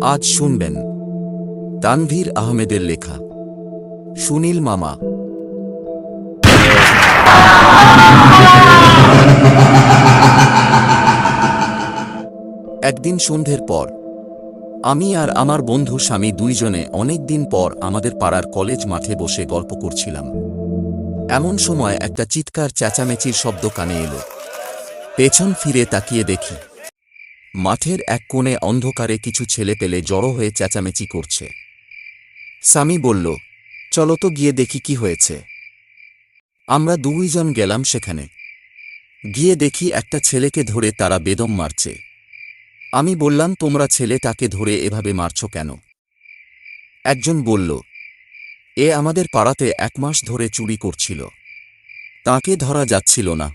আজ শুনবেন তানভীর আহমেদের লেখা, সুনীল মামা। একদিন সন্ধ্যের পর, আমি আর আমার বন্ধু স্বামী দুইজনে অনেক দিন পর আমাদের পাড়ার কলেজ মাঠে বসে গল্প করছিলাম। এমন সময় একটা চিৎকার চেঁচামেচির শব্দ কানে এলো। পেছন ফিরে তাকিয়ে দেখি মাঠের এক কোণে অন্ধকারে কিছু ছেলে পেলে জড়ো হয়ে চেঁচামেচি করছে। স্বামী বলল, চলো তো গিয়ে দেখি কি হয়েছে। আমরা দুইজন গেলাম সেখানে। গিয়ে দেখি একটা ছেলেকে ধরে তারা বেদম মারছে। আমি বললাম, তোমরা ছেলেটাকে ধরে এভাবে মারছ কেন? একজন বলল, এ আমাদের পাড়াতে এক মাস ধরে চুরি করছিল। তাকে ধরা যাচ্ছিল না।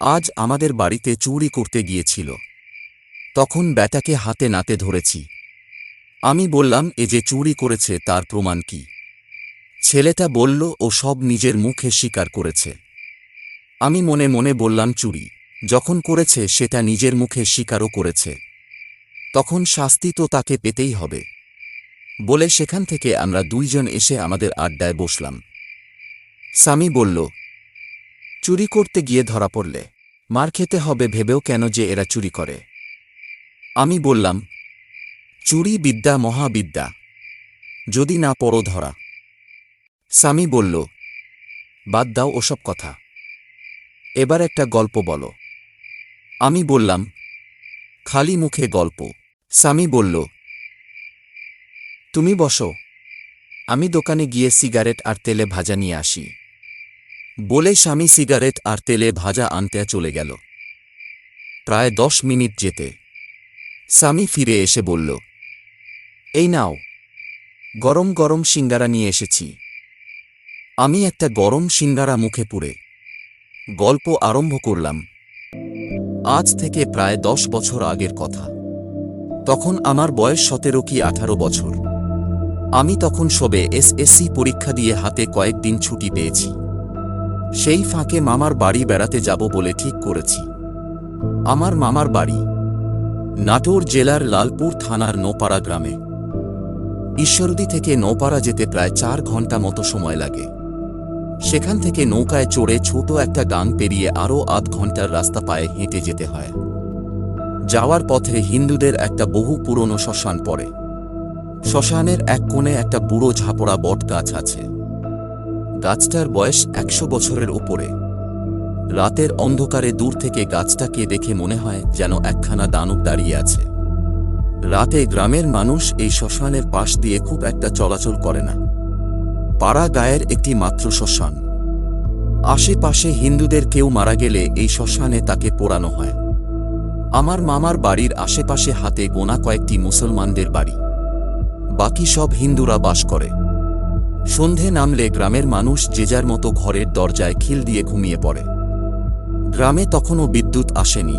আজ আমাদের বাড়িতে চুরি করতে গিয়েছিল। তখন ব্যাটাকে হাতে নাতে ধরেছি। আমি বললাম, এ যে চুরি করেছে, তার প্রমাণ কি? ছেলেটা বলল, ও সব নিজের মুখে স্বীকার করেছে। আমি মনে মনে বললাম, চুরি। যখন করেছে, সেটা নিজের মুখে স্বীকারও করেছে। তখন শাস্তি তো তাকে পেতেই হবে। বলে সেখান থেকে আমরা দুইজন এসে আমাদের আড্ডায় বসলাম। স্বামী বলল, চুরি করতে গিয়ে ধরা পড়লে। মার খেতে হবে, ভেবেও কেন যে এরা চুরি করে? আমি বললাম, চুরি বিদ্যা মহাবিদ্যা, যদি না পড়ো ধরা। স্বামী বলল, বাদ দাও ওসব কথা। এবার একটা গল্প বলো। আমি বললাম, খালি মুখে গল্প। স্বামী বলল, তুমি বসো, আমি দোকানে গিয়ে সিগারেট আর তেলে ভাজা নিয়ে আসি। বলে স্বামী সিগারেট আর তেলে ভাজা আনতে চলে গেল। প্রায় দশ মিনিট যেতে। স্বামী ফিরে এসে বলল, এই নাও, গরম গরম সিঙ্গারা নিয়ে এসেছি। আমি একটা গরম সিঙ্গারা মুখে পুড়ে গল্প আরম্ভ করলাম। আজ থেকে প্রায় দশ বছর আগের কথা। তখন আমার বয়স সতেরো কি আঠারো বছর। আমি তখন সবে এসএসসি পরীক্ষা দিয়ে হাতে কয়েকদিন ছুটি পেয়েছি। সেই ফাঁকে মামার বাড়ি বেড়াতে যাব বলে ঠিক করেছি। আমার মামার বাড়ি নাটোর জেলার লালপুর থানার নোপাড়া গ্রামে। ঈশ্বরদী থেকে নৌপাড়া যেতে প্রায় চার ঘণ্টা মতো সময় লাগে। সেখান থেকে নৌকায় চড়ে ছোট একটা গান পেরিয়ে আরও আধ ঘণ্টার রাস্তা পায়ে হেঁটে যেতে হয়। যাওয়ার পথে হিন্দুদের একটা বহু পুরনো শ্মশান পড়ে। শ্মশানের এক কোণে একটা বুড়ো ঝাপড়া বট গাছ আছে। গাছটার বয়স একশো বছরের উপরে। রাতের অন্ধকারে দূর থেকে গাছটাকে দেখে মনে হয় যেন একখানা দানব দাঁড়িয়ে আছে। রাতে গ্রামের মানুষ এই শ্মশানের পাশ দিয়ে খুব একটা চলাচল করে না। পাড়া গায়ের একটি মাত্র শ্মশান। আশেপাশে হিন্দুদের কেউ মারা গেলে এই শ্মশানে তাকে পোড়ানো হয়। আমার মামার বাড়ির আশেপাশে হাতে গোনা কয়েকটি মুসলমানদের বাড়ি। বাকি সব হিন্দুরা বাস করে। সন্ধে নামলে গ্রামের মানুষ যে যার মতো ঘরের দরজায় খিল দিয়ে ঘুমিয়ে পড়ে। গ্রামে তখনও বিদ্যুৎ আসেনি।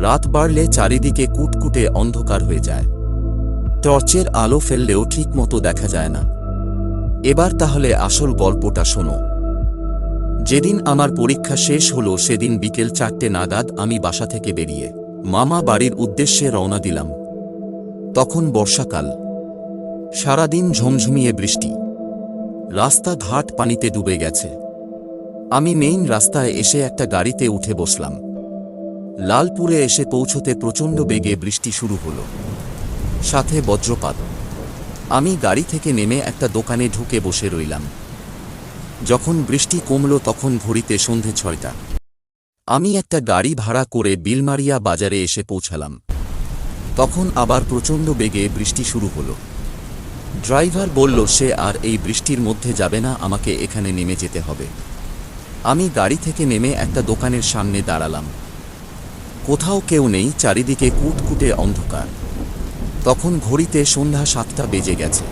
রাত বাড়লে চারিদিকে কুটকুটে অন্ধকার হয়ে যায়। টর্চের আলো ফেললেও ঠিকমতো দেখা যায় না। এবার তাহলে আসল গল্পটা শোনো। যেদিন আমার পরীক্ষা শেষ হলো সেদিন বিকেল চারটে নাগাদ আমি বাসা থেকে বেরিয়ে মামা বাড়ির উদ্দেশ্যে রওনা দিলাম। তখন বর্ষাকাল। সারাদিন ঝমঝমিয়ে বৃষ্টি। রাস্তাঘাট পানিতে ডুবে গেছে। আমি মেইন রাস্তায় এসে একটা গাড়িতে উঠে বসলাম। লালপুরে এসে পৌঁছতে প্রচণ্ড বেগে বৃষ্টি শুরু হলো। সাথে বজ্রপাত। আমি গাড়ি থেকে নেমে একটা দোকানে ঢুকে বসে রইলাম। যখন বৃষ্টি কমল তখন ঘড়িতে সন্ধে ছয়টা। আমি একটা গাড়ি ভাড়া করে বিলমারিয়া বাজারে এসে পৌঁছালাম। তখন আবার প্রচণ্ড বেগে বৃষ্টি শুরু হলো। ড্রাইভার বলল, সে আর এই বৃষ্টির মধ্যে যাবে না, আমাকে এখানে নেমে যেতে হবে। আমি গাড়ি থেকে নেমে একটা দোকানের সামনে দাঁড়ালাম। কোথাও কেউ নেই, চারিদিকে কুটকুটে অন্ধকার। তখন ঘড়িতে সন্ধ্যা সাতটা বেজে গেছে।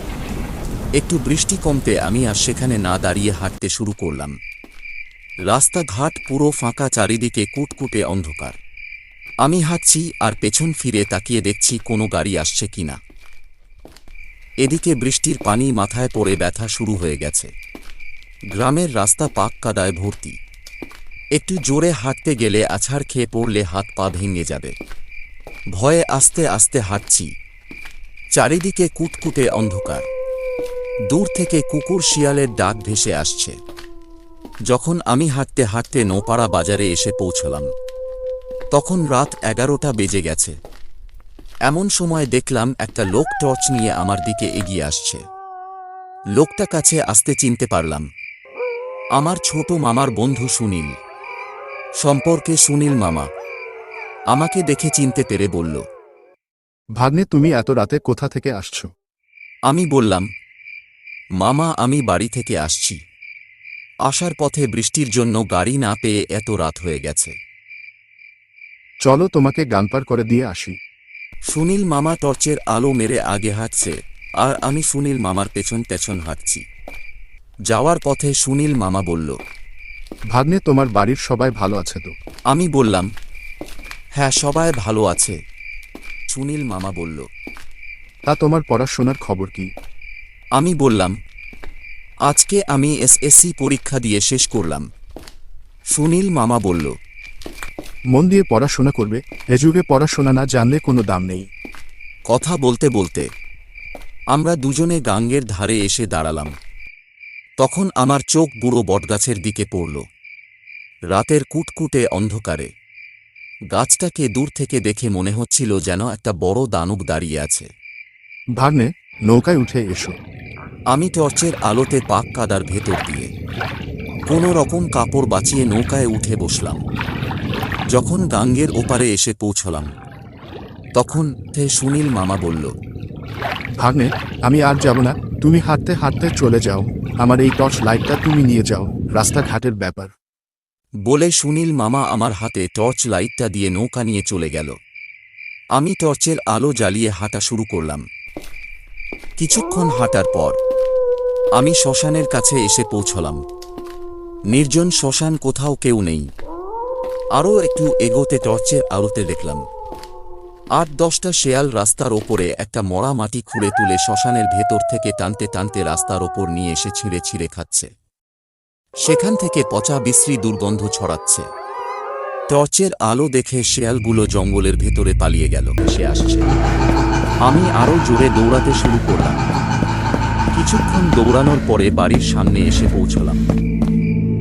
একটু বৃষ্টি কমতে আমি আর সেখানে না দাঁড়িয়ে হাঁটতে শুরু করলাম। রাস্তাঘাট পুরো ফাঁকা, চারিদিকে কুটকুটে অন্ধকার। আমি হাঁটছি আর পেছন ফিরে তাকিয়ে দেখছি কোনো গাড়ি আসছে কিনা। এদিকে বৃষ্টির পানি মাথায় পড়ে ব্যথা শুরু হয়ে গেছে। গ্রামের রাস্তা পাক কাদায় ভর্তি। একটু জোরে হাঁটতে গেলে আছাড় খেয়ে পড়লে হাত পা ভেঙে যাবে। ভয়ে আস্তে আস্তে হাঁটছি। চারিদিকে কুটকুটে অন্ধকার। দূর থেকে কুকুর শিয়ালের ডাক ভেসে আসছে। যখন আমি হাঁটতে হাঁটতে নোপাড়া বাজারে এসে পৌঁছলাম, তখন রাত এগারোটা বেজে গেছে। এমন সময় দেখলাম একটা লোক টর্চ নিয়ে আমার দিকে এগিয়ে আসছে। লোকটা কাছে আসতে চিনতে পারলাম। আমার ছোট মামার বন্ধু সুনীল। সম্পর্কে সুনীল মামা। আমাকে দেখে চিনতে পেরে বলল ভাগ্নে তুমি এত রাতে কোথা থেকে আসছো? আমি বললাম মামা আমি বাড়ি থেকে আসছি। আসার পথে বৃষ্টির জন্য গাড়ি না পেয়ে এত রাত হয়ে গেছে। চলো তোমাকে গান পার করে দিয়ে আসি। সুনীল মামা টর্চের আলো মেরে আগে হাঁটছে আর আমি সুনীল মামার পেছন পেছন হাঁটছি। যাওয়ার পথে সুনীল মামা বলল ভাগ্নে তোমার বাড়ির সবাই ভালো আছে তো? আমি বললাম হ্যাঁ সবাই ভালো আছে। সুনীল মামা বলল তা তোমার পড়াশোনার খবর কি? আমি বললাম আজকে আমি এসএসসি পরীক্ষা দিয়ে শেষ করলাম। সুনীল মামা বলল মন দিয়ে পড়াশোনা করবে? এ যুগে পড়াশোনা না জানলে কোনো দাম নেই। কথা বলতে বলতে আমরা দুজনে গাঙ্গের ধারে এসে দাঁড়ালাম। তখন আমার চোখ বুড়ো বটগাছের দিকে পড়ল। রাতের কুটকুটে অন্ধকারে। গাছটাকে দূর থেকে দেখে মনে হচ্ছিল যেন একটা বড় দানব দাঁড়িয়ে আছে। ভাগ্নে নৌকায় উঠে এসো। আমি টর্চের আলোতে পাক কাদার ভেতর দিয়ে কোনো রকম কাপড় বাঁচিয়ে নৌকায় উঠে বসলাম। যখন গাঙ্গের ওপারে এসে পৌঁছলাম তখন তে সুনীল মামা বলল ভাগ্নে আমি আর যাব না তুমি হাঁটতে হাঁটতে চলে যাও। আমার এই টর্চ লাইটটা তুমি নিয়ে যাও, রাস্তাঘাটের ব্যাপার। বলে সুনীল মামা আমার হাতে টর্চ লাইটটা দিয়ে নৌকা নিয়ে চলে গেল। আমি টর্চের আলো জ্বালিয়ে হাঁটা শুরু করলাম। কিছুক্ষণ হাঁটার পর আমি শ্মশানের কাছে এসে পৌঁছলাম। নির্জন শ্মশান কোথাও কেউ নেই। আরও একটু এগোতে টর্চের আলোতে দেখলাম। আট দশটা শেয়াল রাস্তার ওপরে একটা মরা মাটি খুঁড়ে তুলে শ্মশানের ভেতর থেকে টানতে টানতে রাস্তার ওপর নিয়ে এসে ছিঁড়ে ছিঁড়ে খাচ্ছে। সেখান থেকে পচা বিশ্রী দুর্গন্ধ ছড়াচ্ছে। টর্চের আলো দেখে শেয়ালগুলো জঙ্গলের ভেতরে পালিয়ে গেল সে আসছে। আমি আরও জোরে দৌড়াতে শুরু করলাম। কিছুক্ষণ দৌড়ানোর পরে বাড়ির সামনে এসে পৌঁছলাম।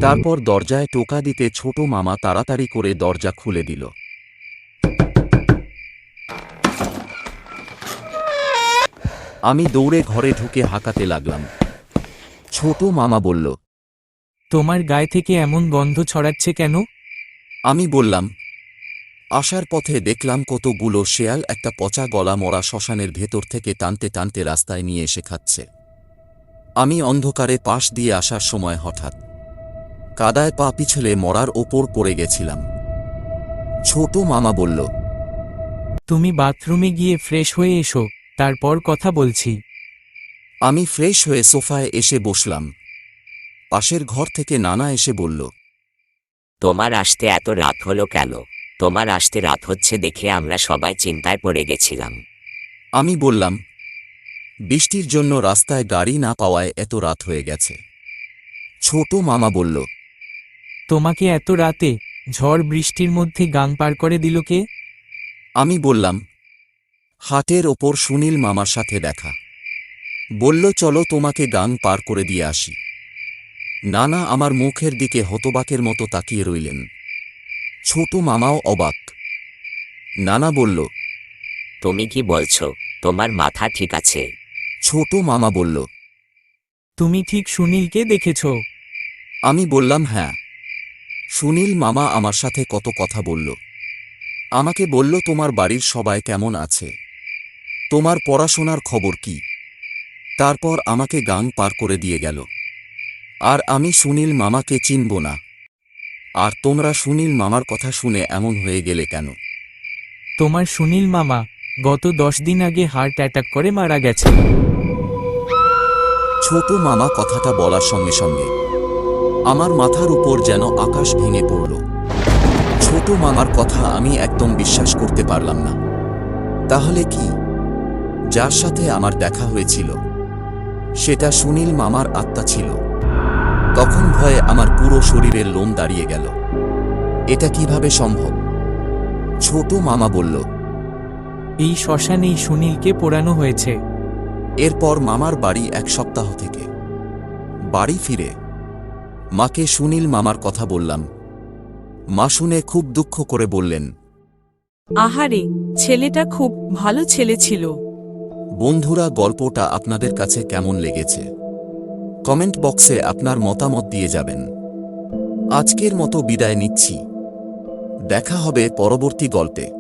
তারপর দরজায় টোকা দিতে ছোট মামা তাড়াতাড়ি করে দরজা খুলে দিল। আমি দৌড়ে ঘরে ঢুকে হাঁকাতে লাগলাম। ছোট মামা বলল তোমার গায়ে থেকে এমন গন্ধ ছড়াচ্ছে কেন? আমি বললাম আসার পথে দেখলাম কতগুলো শেয়াল একটা পচা গলা মরা শ্মশানের ভেতর থেকে টানতে টানতে রাস্তায় নিয়ে এসে খাচ্ছে। আমি অন্ধকারে পাশ দিয়ে আসার সময় হঠাৎ কাদায় পা পিছলে মরার ওপর পড়ে গেছিলাম। ছোট মামা বলল তুমি বাথরুমে গিয়ে ফ্রেশ হয়ে এসো। তারপর কথা বলছি। আমি ফ্রেশ হয়ে সোফায় এসে বসলাম। পাশের ঘর থেকে নানা এসে বলল তোমার আসতে এত রাত হলো কেন? তোমার আসতে রাত হচ্ছে দেখে আমরা সবাই চিন্তায় পড়ে গেছিলাম। আমি বললাম বৃষ্টির জন্য রাস্তায় গাড়ি না পাওয়ায় এত রাত হয়ে গেছে। ছোট মামা বলল তোমাকে এত রাতে ঝড় বৃষ্টির মধ্যে গান পার করে দিল কে? আমি বললাম হাটের ওপর সুনীল মামার সাথে দেখা। বলল চলো তোমাকে গান পার করে দিয়ে আসি। নানা আমার মুখের দিকে হতবাকের মতো তাকিয়ে রইলেন। ছোট মামাও অবাক। নানা বলল তুমি কি বলছো? তোমার মাথা ঠিক আছে? ছোট মামা বলল তুমি ঠিক সুনীলকে দেখেছ? আমি বললাম হ্যাঁ। সুনীল মামা আমার সাথে কত কথা বলল। আমাকে বলল তোমার বাড়ির সবাই কেমন আছে? তোমার পড়াশোনার খবর কি? তারপর আমাকে গাং পার করে দিয়ে গেল। আর আমি সুনীল মামাকে চিনব না। আর তোমরা সুনীল মামার কথা শুনে এমন হয়ে গেলে কেন? তোমার সুনীল মামা গত দশ দিন আগে হার্ট অ্যাটাক করে মারা গেছে। ছোট মামা কথাটা বলার সঙ্গে সঙ্গে আমার মাথার উপর যেন আকাশ ভেঙে পড়ল। ছোট মামার কথা আমি একদম বিশ্বাস করতে পারলাম না। তাহলে কি? যার সাথে আমার দেখা হয়েছিল। সেটা সুনীল মামার আত্মা ছিল। তখন ভয়ে আমার পুরো শরীরের লোম দাঁড়িয়ে গেল। এটা কীভাবে সম্ভব? ছোট মামা বলল এই শ্মশানেই সুনীলকে পোড়ানো হয়েছে। এরপর মামার বাড়ি এক সপ্তাহ থেকে। বাড়ি ফিরে মাকে সুনীল মামার কথা বললাম। মা শুনে খুব দুঃখ করে বললেন আহারে ছেলেটা খুব ভালো ছেলে ছিল। বন্ধুরা, গল্পটা আপনাদের কাছে কেমন লেগেছে? কমেন্ট বক্সে আপনার মতামত দিয়ে যাবেন। আজকের মতো বিদায় নিচ্ছি। দেখা হবে পরবর্তী গল্পে।